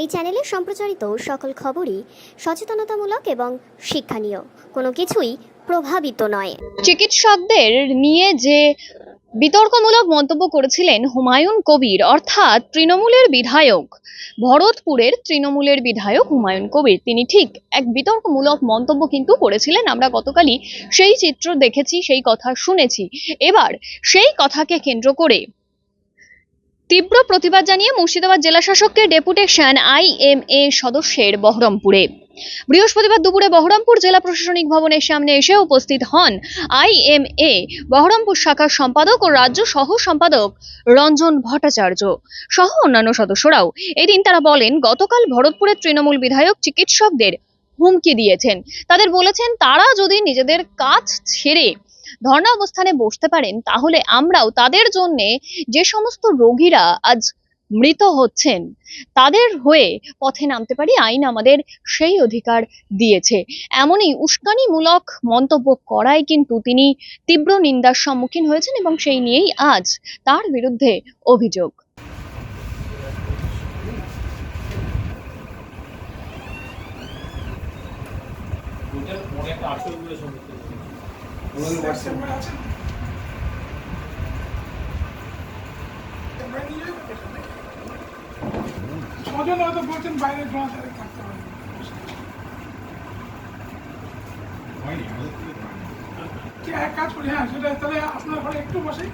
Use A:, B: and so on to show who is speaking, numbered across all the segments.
A: এই চ্যানেলে সম্প্রচারিত সকল খবরই সচেতনতামূলক এবং শিক্ষণীয়। কোনো কিছুই প্রভাবিত নয়।
B: চিকিৎসকদের নিয়ে যে বিতর্কমূলক মন্তব্য করেছিলেন হুমায়ুন কবির, অর্থাৎ তৃণমূলের বিধায়ক, ভরতপুরের তৃণমূলের বিধায়ক হুমায়ুন কবির, তিনি ঠিক এক বিতর্কমূলক মন্তব্য কিন্তু করেছিলেন। আমরা গতকালই সেই চিত্র দেখেছি, সেই কথা শুনেছি। এবার সেই কথাকে কেন্দ্র করে তীব্র প্রতিবাদ জানিয়ে মুর্শিদাবাদ জেলা শাসককে ডেপুটেশন আইএমএ সদস্যের বহরমপুরে। বৃহস্পতিবার দুপুরে বহরমপুর জেলা প্রশাসনিক ভবনের সামনে এসে উপস্থিত হন আইএমএ বহরমপুর শাখার সম্পাদক ও রাজ্য সহ সম্পাদক রঞ্জন ভট্টাচার্য সহ অন্যান্য সদস্যরাও। এদিন তারা বলেন, গতকাল ভরতপুরের তৃণমূল বিধায়ক চিকিৎসকদের হুমকি দিয়েছেন। তাদের বলেছেন, তারা যদি নিজেদের কাজ ছেড়ে ধর্ণা অবস্থানে বসতে পারেন, তাহলে আমরাও তাদের জন্য যে সমস্ত রোগীরা আজ মৃত হচ্ছেন, তাদের হয়ে পথে নামতে পারি। আইন আমাদের সেই অধিকার দিয়েছে। এমনই উস্কানিমূলক মন্তব্য করায় কিন্তু তিনি তীব্র নিন্দার সম্মুখীন হয়েছেন এবং সেই নিয়েই আজ তার বিরুদ্ধে অভিযোগ।
C: ছজন হয়তো বলছেন বাইরে ঘোরাঘুরি থাকতে পারে এক কাজ করি হ্যাঁ সেটা তাহলে আপনার ঘরে একটু বসে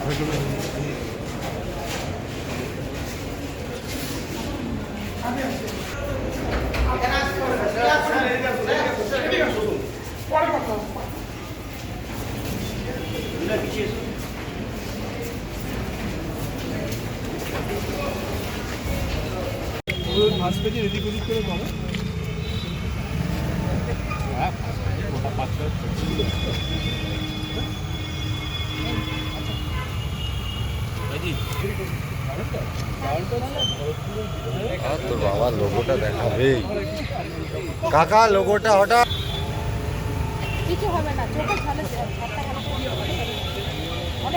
C: পরে
D: আর তোর বাবা লোগোটা দেখাবেই কাকা লোগোটা হঠাৎ
E: কিছু হবে না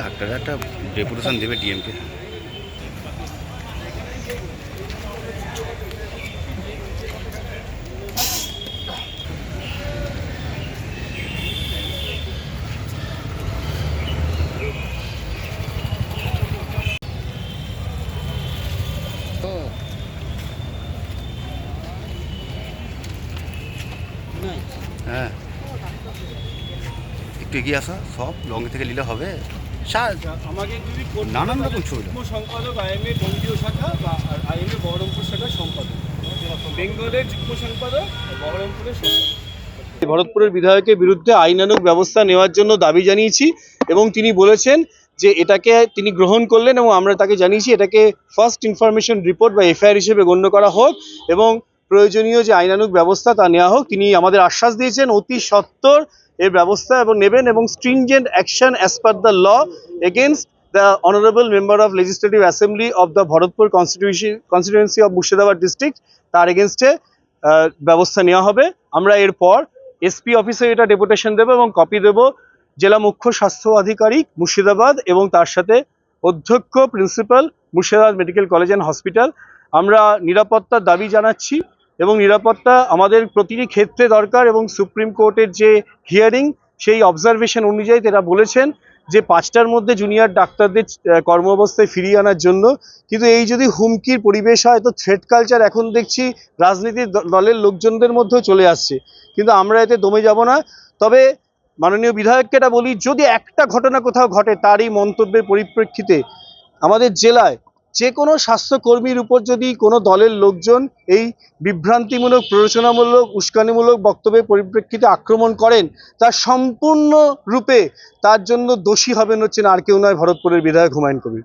F: ডাক্তার একটা ডেপুটেশন দেবে ডিএমকে। হ্যাঁ। একটু এগিয়ে আসা সব লং থেকে নিলে হবে।
G: আমাকে যদি
F: নানান রকম ছবি।
G: সম্পাদক আইএমএ বঙ্গীয় শাখা বা আইএমএ বহরমপুর শাখার সম্পাদক বেঙ্গলের যুগ্ম সম্পাদক বহরমপুরের সম্পাদক ভরতপুরের বিধায়কের বিরুদ্ধে আইনানুগ ব্যবস্থা নেওয়ার জন্য দাবি জানিয়েছি এবং তিনি বলেছেন যে এটাকে তিনি গ্রহণ করলেন এবং আমরা তাকে জানিয়েছি এটাকে ফার্স্ট ইনফরমেশন রিপোর্ট বা এফআইআর হিসেবে গণ্য করা হোক এবং প্রয়োজনীয় যে আইনানুগ ব্যবস্থা তা নেওয়া হোক তিনি আমাদের আশ্বাস দিয়েছেন অতি সত্বর এর ব্যবস্থা এবং নেবেন এবং stringent action as per the law against the honourable member of legislative assembly of the Bharatpur constitution constituency of Murshidabad district তার এগেনস্টে ব্যবস্থা নেওয়া হবে। আমরা এরপর এসপি অফিসে এটা ডেপুটেশন দেবো এবং কপি দেবো। জেলা মুখ্য স্বাস্থ্য আধিকারিক মুর্শিদাবাদ এবং তার সাথে অধ্যক্ষ principal Murshidabad medical college and hospital আমরা নিরাপত্তার দাবি জানাচ্ছি। এবং নিরাপত্তা আমাদের প্রতিটি ক্ষেত্রে দরকার এবং সুপ্রিম কোর্টের যে হিয়ারিং সেই অবজারভেশন অনুযায়ী তারা বলেছেন যে পাঁচটার মধ্যে জুনিয়র ডাক্তারদের আহ, কর্মঅবস্থায় ফিরিয়ে আনার জন্য। কিন্তু এই যদি হুমকির পরিবেশ হয় তো থ্রেড কালচার এখন দেখছি রাজনীতির দলের লোকজনদের মধ্যেও চলে আসছে। কিন্তু আমরা এতে দমে যাব না। তবে মাননীয় বিধায়ককে এটা বলি যদি একটা ঘটনা কোথাও ঘটে তারই মন্তব্যের পরিপ্রেক্ষিতে আমাদের জেলায় যে কোনো স্বাস্থ্যকর্মীর উপর যদি কোনো দলের লোকজন এই বিভ্রান্তিমূলক, প্ররোচনামূলক, উস্কানিমূলক বক্তব্যের পরিপ্রেক্ষিতে আক্রমণ করেন, তা সম্পূর্ণ রূপে তার জন্য দোষী হবেন হচ্ছেন আর কেউ নয় ভরতপুরের বিধায়ক হুমায়ুন কবির।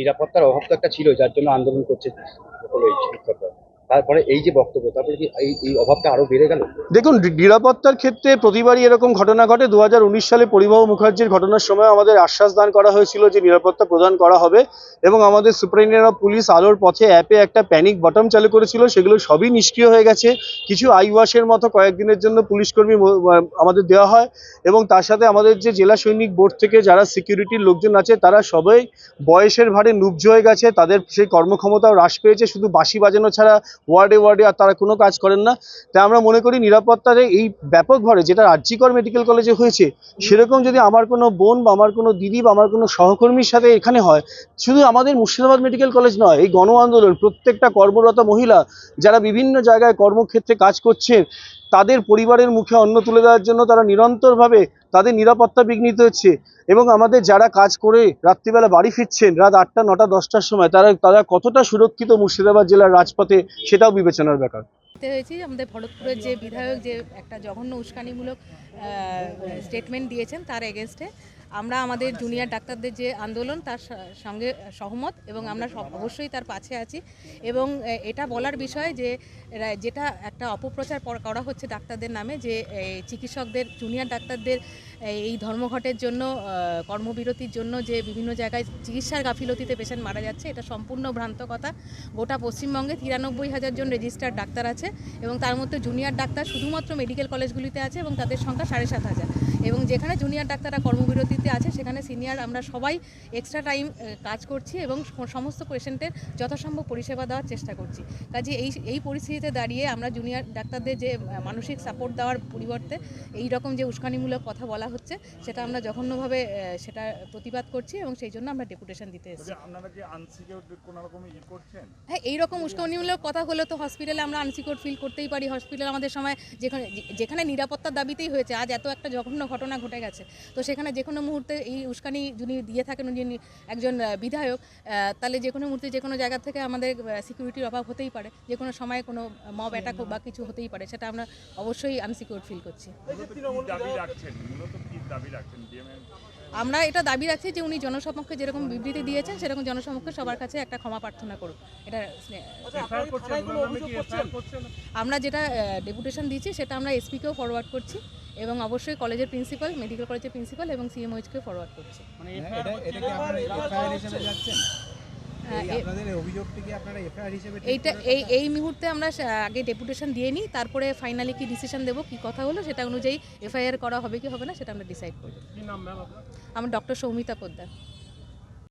H: নিরাপত্তার অভাব তো একটা ছিল, যার জন্য আন্দোলন করছে তারপরে এই যে বক্তব্য, তারপরে কি এই অভাবটা আরও বেড়ে গেল?
G: দেখুন নিরাপত্তার ক্ষেত্রে প্রতিবারই এরকম ঘটনা ঘটে। দু হাজার উনিশ সালে পরিমহ মুখার্জির ঘটনার সময় আমাদের আশ্বাস দান করা হয়েছিল যে নিরাপত্তা প্রদান করা হবে এবং আমাদের সুপারিনটেন্ডেন্ট অফ পুলিশ আলোর পথে অ্যাপে একটা প্যানিক বটম চালু করেছিল। সেগুলো সবই নিষ্ক্রিয় হয়ে গেছে। কিছু আই ওয়াশের মতো কয়েকদিনের জন্য পুলিশ কর্মী আমাদের দেওয়া হয় এবং তার সাথে আমাদের যে জেলা সৈনিক বোর্ড থেকে যারা সিকিউরিটির লোকজন আছে, তারা সবাই বয়সের ভারে নুব্জ হয়ে গেছে। তাদের সেই কর্মক্ষমতাও হ্রাস পেয়েছে। শুধু বাঁশি বাজানো ছাড়া ওয়ার্ডে ওয়ার্ডে আর তারা কোনো কাজ করেন না। তাই আমরা মনে করি নিরাপত্তার এই ব্যাপক ব্যাপকভাবে যেটা আর্জিকর মেডিকেল কলেজে হয়েছে, সেরকম যদি আমার কোনো বোন বা আমার কোনো দিদি বা আমার কোনো সহকর্মীর সাথে এখানে হয়, শুধু আমাদের মুর্শিদাবাদ মেডিকেল কলেজ নয়, এই গণ আন্দোলন, প্রত্যেকটা কর্মরত মহিলা যারা বিভিন্ন জায়গায় কর্মক্ষেত্রে কাজ করছে তাদের পরিবারের মুখে অন্ন তুলে দেওয়ার জন্য তারা নিরন্তরভাবে তাদের নিরাপত্তা বিঘ্নিত হচ্ছে। এবং আমাদের যারা কাজ করে রাত্রিবেলা বাড়ি ফিরছেন, রাত আটটা, নটা, দশটার সময়, তারা তারা কতটা সুরক্ষিত মুর্শিদাবাদ জেলার রাজপথে সেটাও বিবেচনার ব্যাপার।
E: হয়েছি আমাদের ভরতপুরের যে বিধায়ক যে একটা জঘন্য উস্কানিমূলক স্টেটমেন্ট দিয়েছেন, তার এগেনস্টে আমরা আমাদের জুনিয়র ডাক্তারদের যে আন্দোলন, তার সঙ্গে সহমত এবং আমরা অবশ্যই তার পাশে আছি এবং এটা বলার বিষয় যে যেটা একটা অপপ্রচার পর- করা হচ্ছে ডাক্তারদের নামে যে চিকিৎসকদের জুনিয়র ডাক্তারদের এই, ধর্মঘটের জন্য কর্মবিরতির জন্য যে বিভিন্ন জায়গায় চিকিৎসার গাফিলতিতে পেশেন্ট মারা যাচ্ছে এটা সম্পূর্ণ ভ্রান্ত কথা গোটা পশ্চিমবঙ্গে তিরানব্বই হাজার জন রেজিস্টার্ড ডাক্তার আছে এবং তার মধ্যে জুনিয়র ডাক্তার শুধুমাত্র মেডিকেল কলেজগুলিতে আছে এবং তাদের সংখ্যা সাড়ে সাত হাজার। এবং যেখানে জুনিয়র ডাক্তাররা কর্মবিরতিতে আছে সেখানে সিনিয়র আমরা সবাই এক্সট্রা টাইম কাজ করছি এবং সমস্ত পেশেন্টের যথাসম্ভব পরিষেবা দেওয়ার চেষ্টা করছি। কাজে এই এই পরিস্থিতিতে দাঁড়িয়ে আমরা জুনিয়র ডাক্তারদের যে মানসিক সাপোর্ট দেওয়ার পরিবর্তে এই রকম যে উস্কানিমূলক কথা বলা হচ্ছে সেটা আমরা জঘন্যভাবে সেটা প্রতিবাদ করছি এবং সেই জন্য আমরা ডেপুটেশন দিতে এসেছি।
C: আপনারা কি আনসিকিউর কোনো রকম ই করছেন?
E: হ্যাঁ এইরকম উস্কানিমূলক কথা হলে তো হসপিটালে আমরা আনসিকিউর ফিল করতেই পারি। হসপিটাল আমাদের সময় যেখানে যে- যেখানে নিরাপত্তার দাবিতেই হয়েছে আজ এত একটা জঘন্য ঘটনা ঘটে গেছে। তো সেখানে যে কোনো মুহূর্তে এই উস্কানি যিনি দিয়ে থাকেন যিনি একজন বিধায়ক তাহলে যে কোনো মুহূর্তে যে কোনো জায়গা থেকে আমাদের সিকিউরিটির অভাব হতেই পারে। যে কোনো সময় কোনো মব অ্যাটাক বা কিছু হতেই পারে সেটা আমরা অবশ্যই আনসিকিউর ফিল করছি।
C: দাবি রাখছেন
E: আমরা এটা দাবি রাখছি যে উনি জনসমক্ষে যেরকম বিবৃতি দিয়েছেন সেরকম জনসমক্ষে সবার কাছে একটা ক্ষমা প্রার্থনা করুক। এটা
C: করছেন
E: আমরা যেটা ডেপুটেশন দিয়েছি সেটা আমরা এসপিকেও ফরওয়ার্ড করছি এবং অবশ্যই কলেজের প্রিন্সিপাল মেডিকেল কলেজের প্রিন্সিপাল এবং সিএমওইচকেও ফরওয়ার্ড করছি।
C: মানে
E: এইটা এই এই মুহূর্তে আমরা আগে ডেপুটেশন দিয়ে নিই তারপরে ফাইনালি কি ডিসিশন দেবো কি কথা হলো সেটা অনুযায়ী এফআইআর করা হবে কি হবে না সেটা আমরা ডিসাইড করব।
C: কি নাম ম্যাম আপনার?
E: আমার ডক্টর সৌমিতা পোদ্দার।